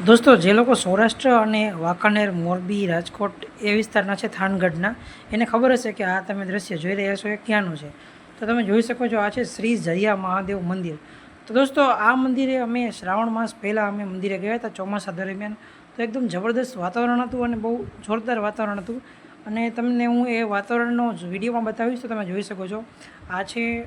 દોસ્તો, જે લોકો સૌરાષ્ટ્ર અને વાંકાનેર, મોરબી, રાજકોટ એ વિસ્તારના છે થાનગઢના, એને ખબર હશે કે આ તમે દ્રશ્ય જોઈ રહ્યા છો એ ક્યાંનું છે. તો તમે જોઈ શકો છો આ છે શ્રી જરિયા મહાદેવ મંદિર. તો દોસ્તો, આ મંદિરે અમે શ્રાવણ માસ પહેલાં અમે મંદિરે ગયા હતા ચોમાસા દરમિયાન. તો એકદમ જબરદસ્ત વાતાવરણ હતું અને બહુ જોરદાર વાતાવરણ હતું. અને તમને હું એ વાતાવરણનો વિડીયોમાં બતાવીશ તો તમે જોઈ શકો છો. આ છે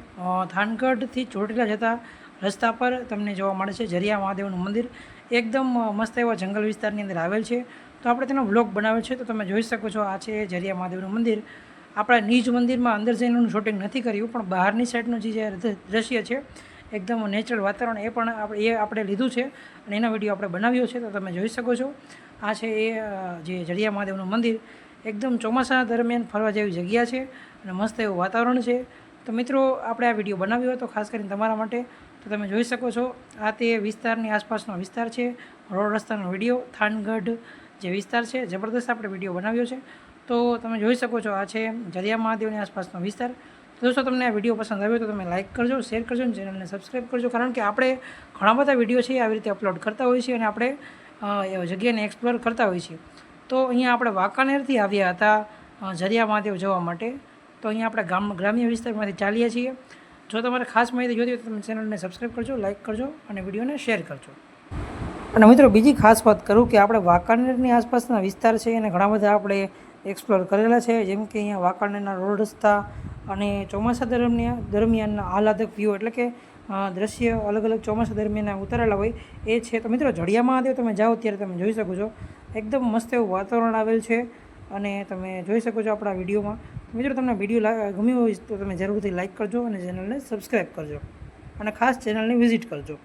થાનગઢથી ચોટીલા જતા રસ્તા પર તમને જોવા મળે છે જરિયા મહાદેવનું મંદિર. એકદમ મસ્ત એવા જંગલ વિસ્તારની અંદર આવેલ છે. તો આપણે તેનો વ્લોગ બનાવેલ છે, તો તમે જોઈ શકો છો આ છે જરિયા મહાદેવનું મંદિર. આપણા નીજ મંદિરમાં અંદર જઈને શૂટિંગ નથી કર્યું, પણ બહારની સાઈડનું જે દ્રશ્ય છે, એકદમ નેચરલ વાતાવરણ એ પણ આપણે એ આપણે લીધું છે અને એનો વીડિયો આપણે બનાવ્યો છે, તો તમે જોઈ શકો છો. આ છે એ જે જડિયા મહાદેવનું મંદિર. એકદમ ચોમાસા દરમિયાન ફરવા જેવી જગ્યા છે અને મસ્ત એવું વાતાવરણ છે. તો મિત્રો, આપણે આ વીડિયો બનાવ્યો હતો ખાસ કરીને તમારા માટે તો તમે જોઈ શકો છો, આ તે વિસ્તારની આસપાસનો વિસ્તાર છે. રોડ રસ્તાનો વીડિયો, થાનગઢ જે વિસ્તાર છે, જબરદસ્ત આપણે વીડિયો બનાવ્યો છે. તો તમે જોઈ શકો છો, આ છે જરિયા મહાદેવની આસપાસનો વિસ્તાર. તો દોસ્તો, તમને આ વીડિયો પસંદ આવ્યો તો તમે લાઇક કરજો, શેર કરજો અને ચેનલને સબસ્ક્રાઈબ કરજો. કારણ કે આપણે ઘણા બધા વીડિયો છે આવી રીતે અપલોડ કરતા હોઈએ છીએ અને આપણે જગ્યાને એક્સપ્લોર કરતા હોઈએ છીએ. તો અહીંયા આપણે વાંકાનેરથી આવ્યા હતા જરિયા મહાદેવ જવા માટે. તો અહીંયા આપણે ગામ, ગ્રામ્ય વિસ્તારમાંથી ચાલીએ છીએ. જો તમારે ખાસ માહિતી જોઈતી હોય તો તમે ચેનલને સબસ્ક્રાઈબ કરજો લાઇક કરજો અને વિડીયોને શેર કરજો. અને મિત્રો બીજી ખાસ વાત કરું કે આપણે વાંકાનેરની આસપાસના વિસ્તાર છે એને ઘણા બધા આપણે એક્સપ્લોર કરેલા છે, જેમ કે અહીંયા વાંકાનેરના રોડ રસ્તા અને ચોમાસા દરમિયાન દરમિયાનના આહલાદક વ્યૂ એટલે કે દ્રશ્ય અલગ અલગ ચોમાસા દરમિયાન ઉતારેલા હોય, એ છે. તો મિત્રો જડિયામાં મહાદેવ તમે જાઓ ત્યારે તમે જોઈ શકો છો. એકદમ મસ્ત એવું વાતાવરણ આવેલ છે અને તમે જોઈ શકો છો આપણા વિડીયોમાં. મિત્રો, તમને વીડિયો ગમ્યો હોય તો તમે જરૂરથી લાઇક કરજો અને ચેનલને સબસ્ક્રાઈબ કરજો. અને ખાસ ચેનલને વિઝિટ કરજો.